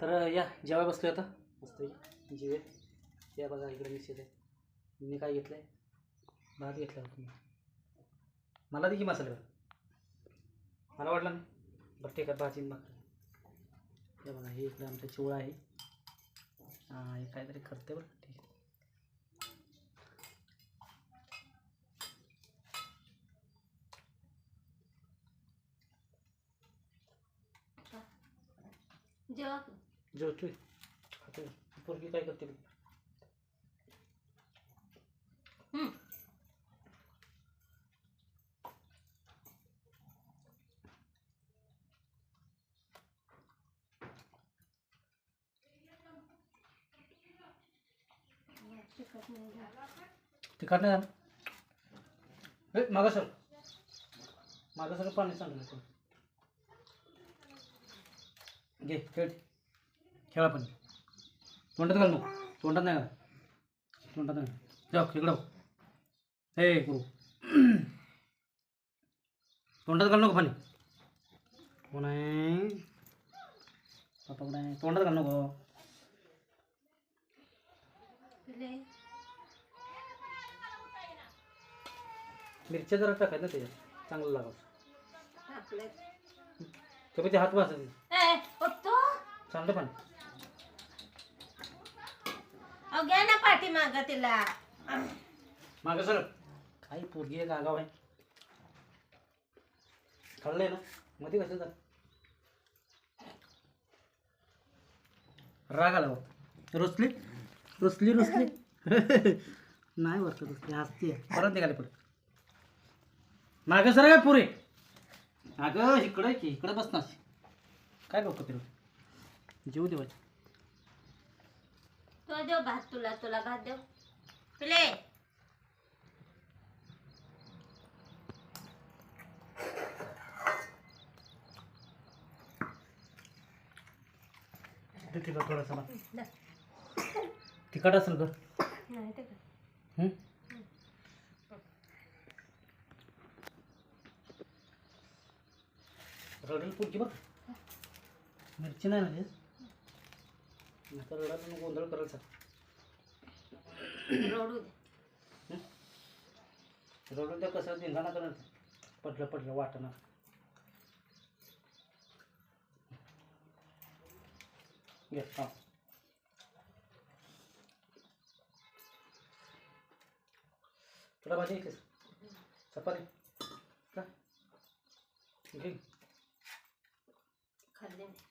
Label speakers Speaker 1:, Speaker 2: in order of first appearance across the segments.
Speaker 1: तर या जेवाय बसलो आता. मस्त जेवे या बघा इकडे मिक्स आहे मी काय घेतलं आहे भात घेतला होता मी. मला देखील मसाले. मला वाटलं नाही. बरं ठीक आहे भाजी मग हे बघा हे इकडे आमचा चिवळा आहे. हां हे काहीतरी करते बरं. ठीक आहे.
Speaker 2: जेवा
Speaker 1: जेवतोय खातोय पोरगी काय करते.
Speaker 2: तिखट नाही झालं.
Speaker 1: मागं सर मागं सर पाणी आहे. घे खेळ खेळा पण. तोंडात घाल नको तोंडात नाही घाल. तोंडात नाही. जाऊ इकडं हो. गुरु. तोंडात घाल नको पाणी कोण आहे? पापा कुठं आहे? तोंडात घाल नको. मिरच्या जरा टाकायचं ना त्याच्यात. चांगलं ते पण ते हात वाचायचे. चांगलं पाणी.
Speaker 2: अहो, घ्या ना पाठी माग तिला.
Speaker 1: मागे सर काही पोरगी आहे गागाव आहे. कळलंय ना? मध्ये कसं तर राग आला बघ. रुसली? रुसली रुसली? नाही बरं रुसली हसती परत निघाले पुढे. मागे सर काय पुरे? अगं इकडे की इकडे बसणार. काय डोकं फिरव जेऊ देवाची.
Speaker 2: तो देव भात तुला तुला भात देव पिले.
Speaker 1: तिखट थोडासा ना तिखट असेल
Speaker 2: नाही ते
Speaker 1: हं? रडेल पुढची बघ. मिरची नाही ना आता रडायला गोंधळ करायचा
Speaker 2: रडू दे.
Speaker 1: रडून त्या कसं धिंगाणा करायचं पडलं पडलं वाटणार घे हा तुला भाजी येतेस? चपाती? का? घे.
Speaker 2: खाल्ले मी.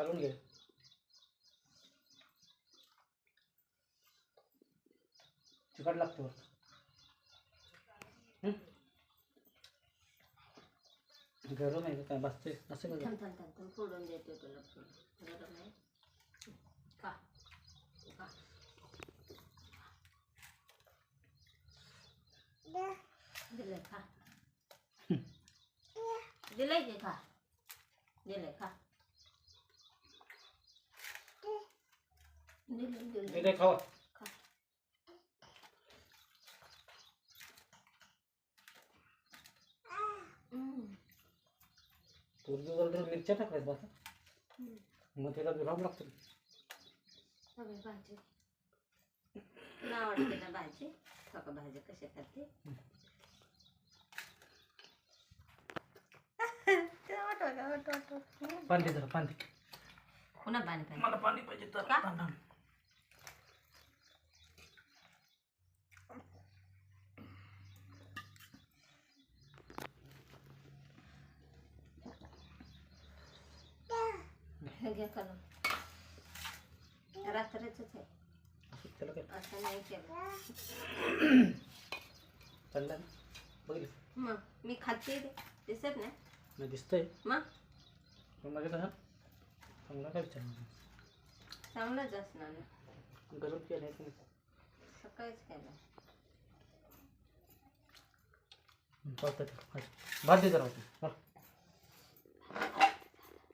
Speaker 1: काढून घे. तिखट लागतो हं? गरम आहे का काय? बसते असं
Speaker 2: फोडून देते तुला गरम आहे. खा. दिलंय खा. दिलंय की दिलंय खा. दिलंय
Speaker 1: हे
Speaker 2: दिलंय
Speaker 1: काय खावा
Speaker 2: खा हम्म.
Speaker 1: पोरगी वगैरे मिरच्या टाकायचं बस. मग तिला विराम लागतो
Speaker 2: भाजी तुला आवडते ना भाजी का भाजी कशी खाते वाट वाट वाट वाट वाट
Speaker 1: पाणी दे जरा पाणी दे.
Speaker 2: पुन्हा पाणी पाहिजे
Speaker 1: मला पाणी पाहिजे तर
Speaker 2: का?
Speaker 1: पाणी आण.
Speaker 2: घे करून रात्रीच आहे असं नाही केलं.
Speaker 1: चाललं बघितलं
Speaker 2: मग मी खाते ते. दिसत नाही
Speaker 1: नाही दिसतंय.
Speaker 2: मग?
Speaker 1: पण माझ्या तसा चांगला काय विचार
Speaker 2: चांगलंच असणार ना.
Speaker 1: गरम केलं आहे की नाही?
Speaker 2: सकाळीच केलं.
Speaker 1: हं, चालतंय भात दे जरा होते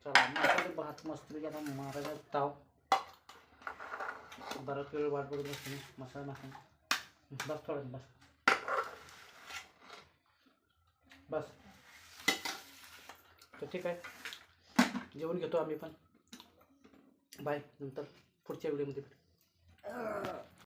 Speaker 1: चला भात मस्त आता मारायचा ताव. बराच वेळ वाट बघत बसतो मी. मसाला नाखून बस थोडा बस. बस. तर ठीक आहे. जेवण घेतो आम्ही पण. बाय. नंतर पुढच्या व्हिडिओमध्ये भेटू.